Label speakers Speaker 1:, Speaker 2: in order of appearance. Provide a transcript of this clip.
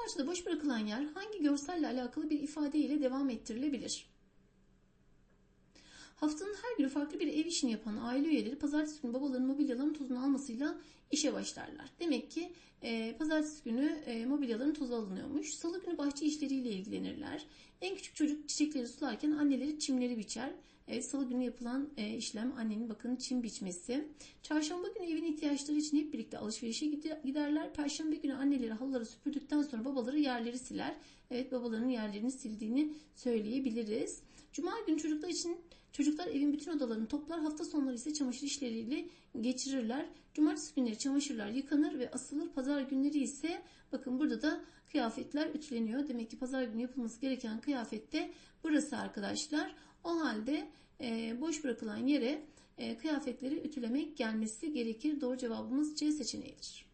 Speaker 1: parçada boş bırakılan yer hangi görselle alakalı bir ifade ile devam ettirilebilir? Haftanın her günü farklı bir ev işini yapan aile üyeleri pazartesi günü babaların mobilyaların tozunu almasıyla işe başlarlar. Demek ki e, pazartesi günü e, mobilyaların tozu alınıyormuş. Salı günü bahçe işleriyle ilgilenirler. En küçük çocuk çiçekleri sularken anneleri çimleri biçer. Evet, salı günü yapılan e, işlem annenin bakın çim biçmesi. Çarşamba günü evin ihtiyaçları için hep birlikte alışverişe giderler. Perşembe günü anneleri halıları süpürdükten sonra babaları yerleri siler. Evet babaların yerlerini sildiğini söyleyebiliriz. Cuma günü çocuklar için çocuklar evin bütün odalarını toplar. Hafta sonları ise çamaşır işleriyle geçirirler. Cumartesi günleri çamaşırlar yıkanır ve asılır. Pazar günleri ise bakın burada da kıyafetler ütüleniyor. Demek ki pazar günü yapılması gereken kıyafette burası arkadaşlar. O halde e, boş bırakılan yere e, kıyafetleri ütülemek gelmesi gerekir. Doğru cevabımız C seçeneğidir.